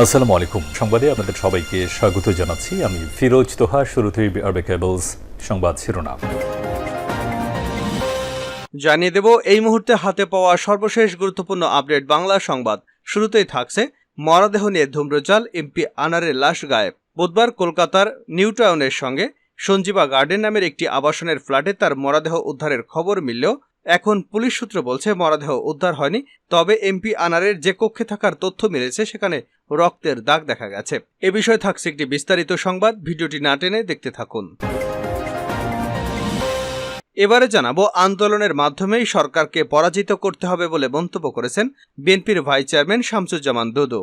আসসালামু আলাইকুম। সংবাদে আপনাদের সবাইকে স্বাগত জানাচ্ছি। আমি ফিরোজ তোহা, শুরুতেই আরবে কেবলস সংবাদ শিরোনাম। জানিয়ে দেব, এই মুহূর্তে হাতে পাওয়া সর্বশেষ গুরুত্বপূর্ণ আপডেট বাংলা সংবাদ। শুরুতেই থাকছে মরদেহ নিয়ে ধূম্রজাল, এমপি আনারের লাশ গায়েব। বুধবার কলকাতার নিউ টাউনের সঙ্গে সঞ্জীবা গার্ডেন নামের একটি আবাসনের ফ্ল্যাটে তার মরদেহ উদ্ধারের খবর মিললেও এখন পুলিশ সূত্র বলছে, মরদেহ উদ্ধার হয়নি, তবে এমপি আনারের যে কক্ষে থাকার তথ্য মিলেছে, সেখানে রক্তের দাগ দেখা গেছে। এ বিষয়ে থাকছে একটি বিস্তারিত সংবাদ, ভিডিওটি না টেনে দেখতে থাকুন। এবারে জানাব, আন্দোলনের মাধ্যমেই সরকারকে পরাজিত করতে হবে বলে মন্তব্য করেছেন বিএনপির ভাইস চেয়ারম্যান শামসুজ্জামান দুদু।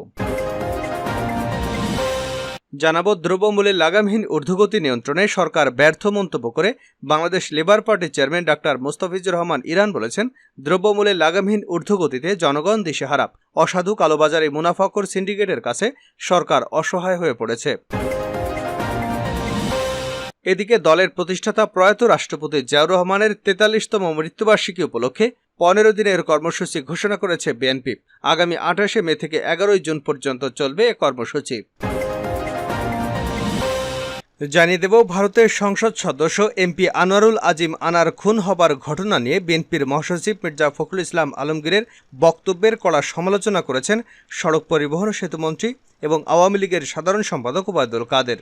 জানাব দ্রব্যমূল্যের লাগামহীন ঊর্ধ্বগতি নিয়ন্ত্রণে সরকার ব্যর্থ মন্তব্য করে বাংলাদেশ লেবার পার্টির চেয়ারম্যান ডাক্তার মোস্তাফিজুর রহমান ইরান বলেছেন, দ্রব্যমূল্যের লাগামহীন ঊর্ধ্বগতিতে জনগণ দিশেহারা। অসাধু কালোবাজারি মুনাফাকর সিন্ডিকেটের কাছে সরকার অসহায় হয়ে পড়েছে। এদিকে দলের প্রতিষ্ঠাতা প্রয়াত রাষ্ট্রপতি জিয়াউর রহমানের তেতাল্লিশতম মৃত্যুবার্ষিকী উপলক্ষে পনেরো দিনের কর্মসূচি ঘোষণা করেছে বিএনপি। আগামী আঠাশে মে থেকে এগারোই জুন পর্যন্ত চলবে এ কর্মসূচি। জানিয়ে দেব, ভারতের সংসদ সদস্য এমপি আনোয়ারুল আজিম আনার খুন হবার ঘটনা নিয়ে বিএনপির মহাসচিব মির্জা ফখরুল ইসলাম আলমগীরের বক্তব্যের কড়া সমালোচনা করেছেন সড়ক পরিবহন সেতুমন্ত্রী এবং আওয়ামী লীগের সাধারণ সম্পাদক ওবায়দুল কাদের।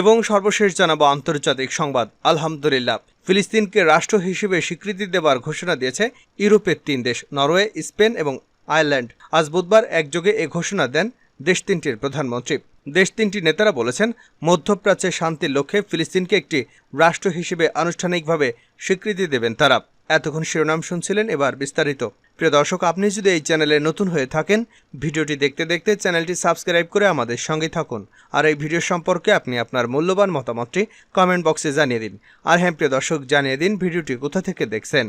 এবং সর্বশেষ জানাব আন্তর্জাতিক সংবাদ, আলহামদুলিল্লাহ। ফিলিস্তিনকে রাষ্ট্র হিসেবে স্বীকৃতি দেবার ঘোষণা দিয়েছে ইউরোপের তিন দেশ, নরওয়ে, স্পেন এবং আয়ারল্যান্ড। আজ বুধবার একযোগে এ ঘোষণা দেন দেশ তিনটির প্রধানমন্ত্রী। দেশ তিনটি নেতারা বলেছেন, মধ্যপ্রাচ্যে শান্তির লক্ষ্যে ফিলিস্তিনকে একটি রাষ্ট্র হিসেবে আনুষ্ঠানিকভাবে স্বীকৃতি দেবেন তারা। এতক্ষণ শিরোনাম শুনছিলেন এবার বিস্তারিত। প্রিয় দর্শক, আপনি যদি এই চ্যানেলে নতুন হয়ে থাকেন, ভিডিওটি দেখতে দেখতে চ্যানেলটি সাবস্ক্রাইব করে আমাদের সঙ্গে থাকুন। আর এই ভিডিও সম্পর্কে আপনি আপনার মূল্যবান মতামতটি কমেন্ট বক্সে জানিয়ে দিন। আর হ্যাঁ প্রিয় দর্শক, জানিয়ে দিন ভিডিওটি কোথা থেকে দেখছেন।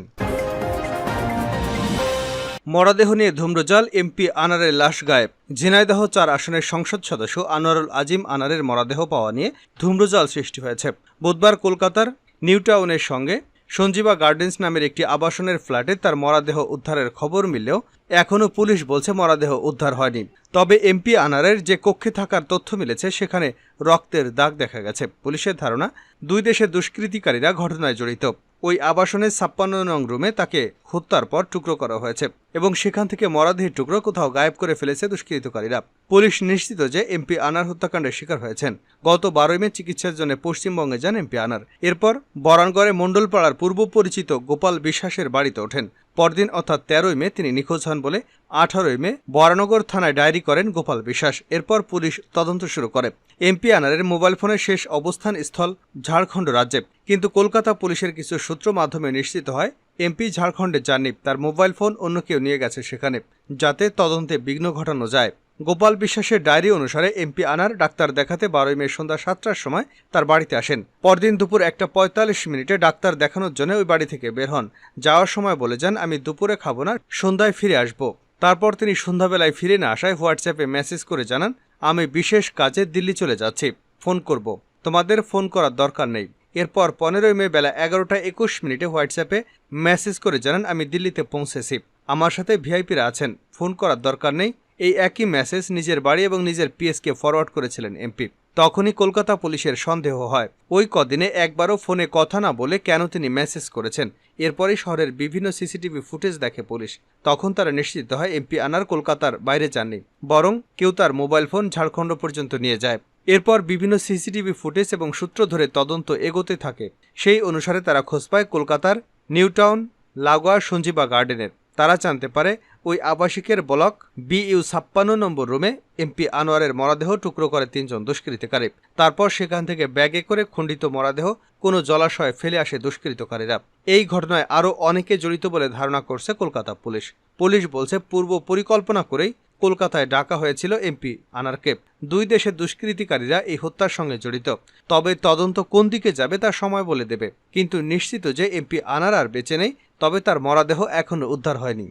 মরদেহ নিয়ে ধূম্রজাল, এমপি আনারের লাশ গায়েব। ঝিনাইদহ চার আসনের সংসদ সদস্য আনোয়ারুল আজিম আনারের মরদেহ পাওয়া নিয়ে ধূম্রজাল সৃষ্টি হয়েছে। বুধবার কলকাতার নিউ টাউনের সঙ্গে সঞ্জীবা গার্ডেন্স নামের একটি আবাসনের ফ্ল্যাটে তার মরাদেহ উদ্ধারের খবর মিললেও এখনও পুলিশ বলছে মরাদেহ উদ্ধার হয়নি। তবে এমপি আনারের যে কক্ষে থাকার তথ্য মিলেছে, সেখানে রক্তের দাগ দেখা গেছে। পুলিশের ধারণা, দুই দেশের দুষ্কৃতিকারীরা ঘটনায় জড়িত। ওই আবাসনের ছাপ্পান্ন নং রুমে তাকে হত্যার পর টুকরো করা হয়েছে এবং সেখান থেকে মরাদেহের টুকরো কোথাও গায়েব করে ফেলেছে দুষ্কৃতকারীরা। পুলিশ নিশ্চিত যে এমপি আনার হত্যাকাণ্ডের শিকার হয়েছেন। গত বারোই মে চিকিৎসার জন্য পশ্চিমবঙ্গে যান এমপি আনার। এরপর বরানগড়ে মণ্ডলপাড়ার পূর্ব পরিচিত গোপাল বিশ্বাসের বাড়িতে ওঠেন। পরদিন অর্থাৎ তেরোই মে তিনি নিখোঁজ হন বলে আঠারোই মে বরানগর থানায় ডায়েরি করেন গোপাল বিশ্বাস। এরপর পুলিশ তদন্ত শুরু করে। এমপি আনারের মোবাইল ফোনের শেষ অবস্থান স্থল ঝাড়খণ্ড রাজ্যে। কিন্তু কলকাতা পুলিশের কিছু সূত্র মাধ্যমে নিশ্চিত হয়, এমপি ঝাড়খণ্ডে যাননি, তার মোবাইল ফোন অন্য কেউ নিয়ে গেছে সেখানে, যাতে তদন্তে বিঘ্ন ঘটানো যায়। গোপাল বিশ্বাসের ডায়েরি অনুসারে এমপি আনার ডাক্তার দেখাতে বারোই মে সন্ধ্যা সাতটার সময় তার বাড়িতে আসেন। পরদিন দুপুর একটা পঁয়তাল্লিশ মিনিটে ডাক্তার দেখানোর জন্য ওই বাড়ি থেকে বের হন। যাওয়ার সময় বলে যান, আমি দুপুরে খাব না, সন্ধ্যায় ফিরে আসব। তারপর তিনি সন্ধ্যাবেলায় ফিরে না আসায় হোয়াটসঅ্যাপে মেসেজ করে জানান, আমি বিশেষ কাজে দিল্লি চলে যাচ্ছি, ফোন করব। তোমাদের ফোন করার দরকার নেই। এরপর পনেরোই মে বেলা এগারোটা একুশ মিনিটে হোয়াটসঅ্যাপে মেসেজ করে জানান, আমি দিল্লিতে পৌঁছেছি। আমার সাথে ভিআইপিরা আছেন, ফোন করার দরকার নেই। এই একই মেসেজ নিজের বাড়ি এবং নিজের পিএসকে ফরওয়ার্ড করেছিলেন এমপি। তখনই কলকাতা পুলিশের সন্দেহ হয়। ওই কদিনে একবারও ফোনে কথা না বলে কেন তিনি মেসেজ করেছেন? এরপরই শহরের বিভিন্ন সিসিটিভি ফুটেজ দেখে পুলিশ। তখন তারা নিশ্চিত হয়, এমপি আনার কলকাতার বাইরে যাননি, বরং কেউ তার মোবাইল ফোন ঝাড়খণ্ড পর্যন্ত নিয়ে যায়। এরপর বিভিন্ন সিসিটিভি ফুটেজ এবং সূত্র ধরে তদন্ত এগোতে থাকে। সেই অনুসারে তারা খোঁজ পায় কলকাতার নিউটাউন, লাগোয়া, সঞ্জীবা গার্ডেনের। তারা জানতে পারে ওই আবাসিকের ব্লক বিইউ ছাপ্পান্ন নম্বর রুমে এমপি আনোয়ারের মরাদেহ টুকরো করে তিনজন দুষ্কৃতিকারী। তারপর সেখান থেকে ব্যাগে করে খণ্ডিত মরাদেহ কোনো জলাশয়ে ফেলে আসে দুষ্কৃতকারীরা। এই ঘটনায় আরও অনেকে জড়িত বলে ধারণা করছে কলকাতা পুলিশ। পুলিশ বলছে, পূর্ব পরিকল্পনা করেই কলকাতায় ডাকা হয়েছিল এমপি আনারকে দুই দেশের দুষ্কৃতিকারীরা এই হত্যার সঙ্গে জড়িত। তবে তদন্ত কোন দিকে যাবে তা সময় বলে দেবে। কিন্তু নিশ্চিত যে এমপি আনার আর বেঁচে নেই, তবে তার মরাদেহ এখনও উদ্ধার হয়নি।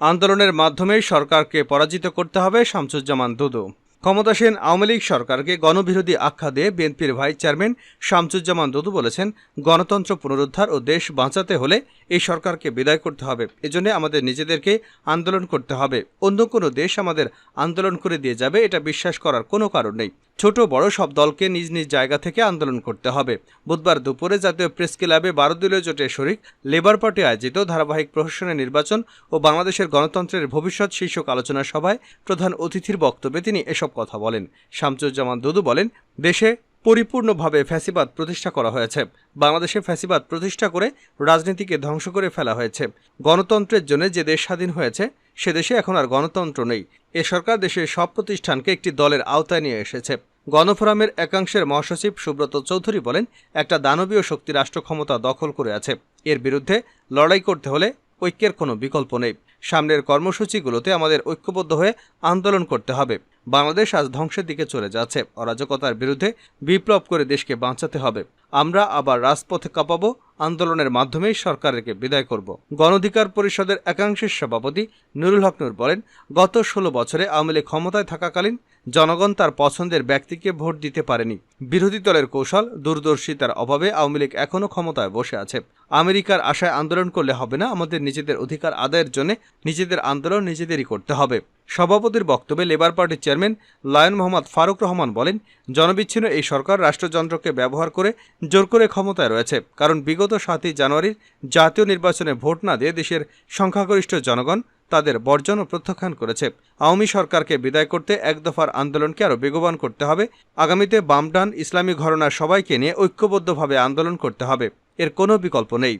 আন্দোলনের মাধ্যমে সরকারকে পরাজিত করতে হবে শামসুজ্জামান দুদু। ক্ষমতাসীন আওয়ামী লীগ সরকারকে গণবিরোধী আখ্যা দিয়ে বিএনপির ভাইস চেয়ারম্যান শামসুজ্জামান দুদু বলেছেন, গণতন্ত্র পুনরুদ্ধার ও দেশ বাঁচাতে হলে এই সরকারকে বিদায় করতে হবে। এজন্য আমাদের নিজেদেরকে আন্দোলন করতে হবে। অন্য কোনো দেশ আমাদের আন্দোলন করে দিয়ে যাবে, এটা বিশ্বাস করার কোনো কারণ নেই। ছোট বড় সব দলকে নিজ নিজ জায়গা থেকে আন্দোলন করতে হবে। বুধবার দুপুরে জাতীয় প্রেস ক্লাবে বারো দলীয় জোটের শরিক লেবার পার্টি আয়োজিত ধারাবাহিক প্রশাসনের নির্বাচন ও বাংলাদেশের গণতন্ত্রের ভবিষ্যৎ শীর্ষক আলোচনা সভায় প্রধান অতিথির বক্তব্যে তিনি এসব কথা বলেন। শামসুজ্জামান দুদু বলেন, দেশে পরিপূর্ণভাবে ফ্যাসিবাদ প্রতিষ্ঠা করা হয়েছে। বাংলাদেশে ফ্যাসিবাদ প্রতিষ্ঠা করে রাজনীতিকে ধ্বংস করে ফেলা হয়েছে। গণতন্ত্রের জন্য যে দেশ স্বাধীন হয়েছে, সে দেশে এখন আর গণতন্ত্র নেই। এ সরকার দেশের সব প্রতিষ্ঠানকে একটি দলের আওতায় নিয়ে এসেছে। গণফোরামের একাংশের মহাসচিব সুব্রত চৌধুরী বলেন, একটা দানবীয় শক্তি রাষ্ট্র ক্ষমতা দখল করে আছে। এর বিরুদ্ধে লড়াই করতে হলে ঐক্যের কোনো বিকল্প নেই। সামনের কর্মসূচিগুলোতে আমাদের ঐক্যবদ্ধ হয়ে আন্দোলন করতে হবে। বাংলাদেশ আজ ধ্বংসের দিকে চলে যাচ্ছে। অরাজকতার বিরুদ্ধে বিপ্লব করে দেশকে বাঁচাতে হবে। আমরা আবার রাজপথে কাঁপাবো, আন্দোলনের মাধ্যমেই সরকারকে বিদায় করব। গণধিকার পরিষদের একাংশের সভাপতি নুরুল হক নূর বলেন, গত ষোলো বছরে আওয়ামী লীগ ক্ষমতায় থাকাকালীন জনগণ তার পছন্দের ব্যক্তিকে ভোট দিতে পারেনি। বিরোধী দলের কৌশল, দূরদর্শিতার অভাবে আওয়ামী লীগ এখনও ক্ষমতায় বসে আছে। আমেরিকার আশায় আন্দোলন করলে হবে না, আমাদের নিজেদের অধিকার আদায়ের জন্য নিজেদের আন্দোলন নিজেদেরই করতে হবে। সভাপতির বক্তব্যে লেবার পার্টির চেয়ারম্যান লায়ন মোহাম্মদ ফারুক রহমান বলেন, জনবিচ্ছিন্ন এই সরকার রাষ্ট্রযন্ত্রকে ব্যবহার করে জোর করে ক্ষমতায় রয়েছে, কারণ বিগত সাতই জানুয়ারির জাতীয় নির্বাচনে ভোট না দিয়ে দেশের সংখ্যাগরিষ্ঠ জনগণ তাদের বর্জন ও প্রত্যাখ্যান করেছে। আওয়ামী সরকারকে বিদায় করতে এক দফার আন্দোলনকে আরও বেগবান করতে হবে। আগামীতে বামডান ইসলামী ঘরনার সবাইকে নিয়ে ঐক্যবদ্ধভাবে আন্দোলন করতে হবে। এর কোনো বিকল্প নেই।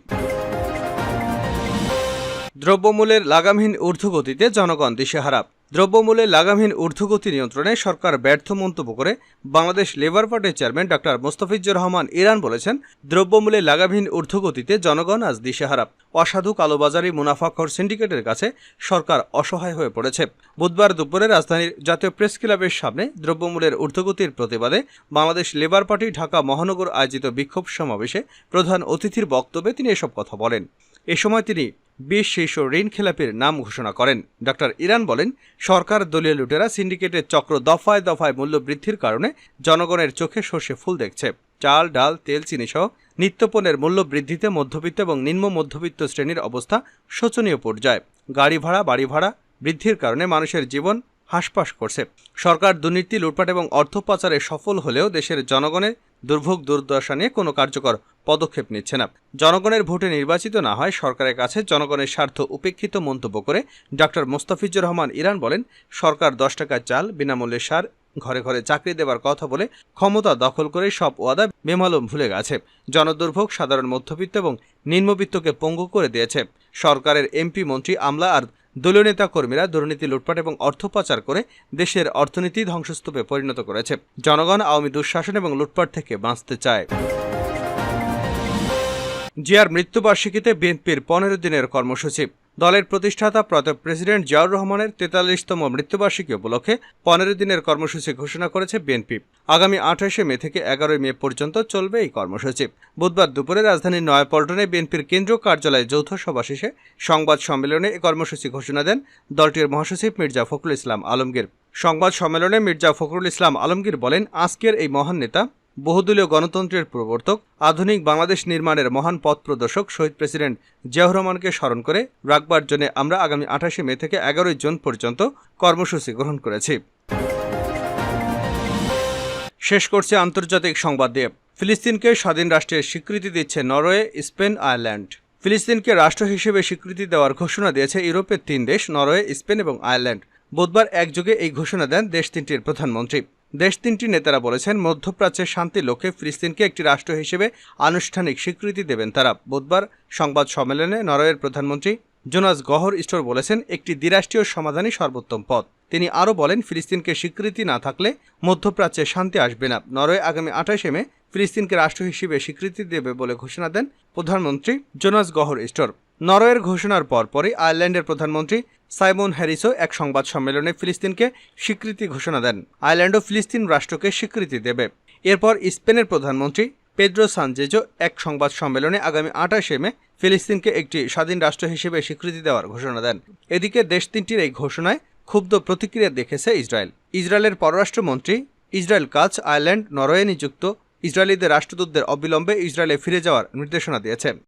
দ্রব্যমূল্যের লাগামহীন ঊর্ধ্বগতিতে জনগণ দিশেহারা। দ্রব্যমূল্যের লাগামহীন ঊর্ধ্বগতি নিয়ন্ত্রণে সরকার ব্যর্থ মন্তব্য করে বাংলাদেশ লেবার পার্টির চেয়ারম্যান ডক্টর মোস্তাফিজুর রহমান ইরান বলেছেন, দ্রব্যমূল্যের লাগামহীন ঊর্ধ্বগতিতে জনগণ আজ দিশেহারা। অসাধু কালোবাজারি মুনাফাখর সিন্ডিকেটের কাছে সরকার অসহায় হয়ে পড়েছে। বুধবার দুপুরে রাজধানীর জাতীয় প্রেস ক্লাবের সামনে দ্রব্যমূল্যের ঊর্ধ্বগতির প্রতিবাদে বাংলাদেশ লেবার পার্টি ঢাকা মহানগর আয়োজিত বিক্ষোভ সমাবেশে প্রধান অতিথির বক্তব্যে তিনি এসব কথা বলেন। এ সময় তিনি বিশ শীর্ষ ঋণ খেলাপির নাম ঘোষণা করেন। ডক্টর ইরান বলেন, সরকার দলীয় লুটেরা সিন্ডিকেটের চক্র দফায় দফায় মূল্য বৃদ্ধির কারণে জনগণের চোখে সর্ষে ফুল দেখছে। চাল, ডাল, তেল চিনি সহ নিত্যপণ্যের মূল্য বৃদ্ধিতে মধ্যবিত্ত এবং নিম্ন মধ্যবিত্ত শ্রেণির অবস্থা শোচনীয় পর্যায়ে। গাড়ি ভাড়া, বাড়ি ভাড়া বৃদ্ধির কারণে মানুষের জীবন হাসপাস করছে। সরকার দুর্নীতি, লুটপাট এবং অর্থ পাচারে সফল হলেও দেশের জনগণের দুর্ভোগ দুর্দশা নিয়ে কোনো কার্যকর পদক্ষেপ নিচ্ছে না। জনগণের ভোটে নির্বাচিত না হয় সরকারের কাছে জনগণের স্বার্থ উপেক্ষিত মন্তব্য করে ডক্টর মোস্তাফিজুর রহমান ইরান বলেন, সরকার দশ টাকার চাল, বিনামূল্যে সার, ঘরে ঘরে চাকরি দেবার কথা বলে ক্ষমতা দখল করে সব ওয়াদা বেমালুম ভুলে গেছে। জনদুর্ভোগ সাধারণ মধ্যবিত্ত এবং নিম্নবিত্তকে পঙ্গু করে দিয়েছে। সরকারের এমপি মন্ত্রী আমলা আর দলীয় নেতা কর্মীরা দুর্নীতি, লুটপাট এবং অর্থ পাচার করে দেশের অর্থনীতি ধ্বংসস্তূপে পরিণত করেছে। জনগণ আওয়ামী দুঃশাসন এবং লুটপাট থেকে বাঁচতে চায়। জিয়ার মৃত্যুবার্ষিকীতে বিএনপির পনেরো দিনের কর্মসূচি। দলের প্রতিষ্ঠাতা প্রত প্রেসিডেন্ট জিয়াউর রহমানের তেতাল্লিশতম মৃত্যুবার্ষিকী উপলক্ষে পনেরো দিনের কর্মসূচি ঘোষণা করেছে বিএনপি। আগামী আঠাশে মে থেকে এগারোই মে পর্যন্ত চলবে এই কর্মসূচি। বুধবার দুপুরে রাজধানীর নয়াপল্টনে বিএনপির কেন্দ্রীয় কার্যালয়ে যৌথ সভা শেষে সংবাদ সম্মেলনে এই কর্মসূচি ঘোষণা দেন দলটির মহাসচিব মির্জা ফখরুল ইসলাম আলমগীর। সংবাদ সম্মেলনে মির্জা ফখরুল ইসলাম আলমগীর বলেন, আজকের এই মহান নেতা বহুদলীয় গণতন্ত্রের প্রবর্তক, আধুনিক বাংলাদেশ নির্মাণের মহান পথ প্রদর্শক শহীদ প্রেসিডেন্ট জিয়াউর রহমানকে স্মরণ করে রাখবার জন্য আমরা আগামী আঠাশে মে থেকে এগারোই জুন পর্যন্ত কর্মসূচি গ্রহণ করেছি। শেষ করছে আন্তর্জাতিক সংবাদ দিয়ে। ফিলিস্তিনকে স্বাধীন রাষ্ট্রের স্বীকৃতি দিচ্ছে নরওয়ে, স্পেন, আয়ারল্যান্ড। ফিলিস্তিনকে রাষ্ট্র হিসেবে স্বীকৃতি দেওয়ার ঘোষণা দিয়েছে ইউরোপের তিন দেশ, নরওয়ে, স্পেন এবং আয়ারল্যান্ড। বুধবার একযোগে এই ঘোষণা দেন দেশ তিনটির প্রধানমন্ত্রী। দেশ তিনটি নেতারা বলেছেন, মধ্যপ্রাচ্যের শান্তির লক্ষ্যে ফিলিস্তিনকে একটি রাষ্ট্র হিসেবে আনুষ্ঠানিক স্বীকৃতি দেবেন তারা। বুধবার সংবাদ সম্মেলনে নরওয়ের প্রধানমন্ত্রী জোনাস গহর স্টোর বলেছেন, একটি দ্বিরাষ্ট্রীয় সমাধানই সর্বোত্তম পথ। তিনি আরও বলেন, ফিলিস্তিনকে স্বীকৃতি না থাকলে মধ্যপ্রাচ্যে শান্তি আসবে না। নরওয়ে আগামী আঠাশে মে ফিলিস্তিনকে রাষ্ট্র হিসেবে স্বীকৃতি দেবে বলে ঘোষণা দেন প্রধানমন্ত্রী জোনাস গহর স্টোর। নরওয়ের ঘোষণার পরপরই আয়ারল্যান্ডের প্রধানমন্ত্রী সাইমন হ্যারিসও এক সংবাদ সম্মেলনে ফিলিস্তিনকে স্বীকৃতি ঘোষণা দেন। আয়ারল্যান্ডও ফিলিস্তিন রাষ্ট্রকে স্বীকৃতি দেবে। এরপর স্পেনের প্রধানমন্ত্রী পেড্রো সানজেজো এক সংবাদ সম্মেলনে আগামী আঠাশে মে ফিলিস্তিনকে একটি স্বাধীন রাষ্ট্র হিসেবে স্বীকৃতি দেওয়ার ঘোষণা দেন। এদিকে দেশ তিনটির এই ঘোষণায় ক্ষুব্ধ প্রতিক্রিয়া দেখেছে ইসরায়েল। ইসরায়েলের পররাষ্ট্রমন্ত্রী ইসরায়েল কাজ আয়ারল্যান্ড, নরওয়ে নিযুক্ত ইসরায়েলিদের রাষ্ট্রদূতদের অবিলম্বে ইসরায়েলে ফিরে যাওয়ার নির্দেশনা দিয়েছে।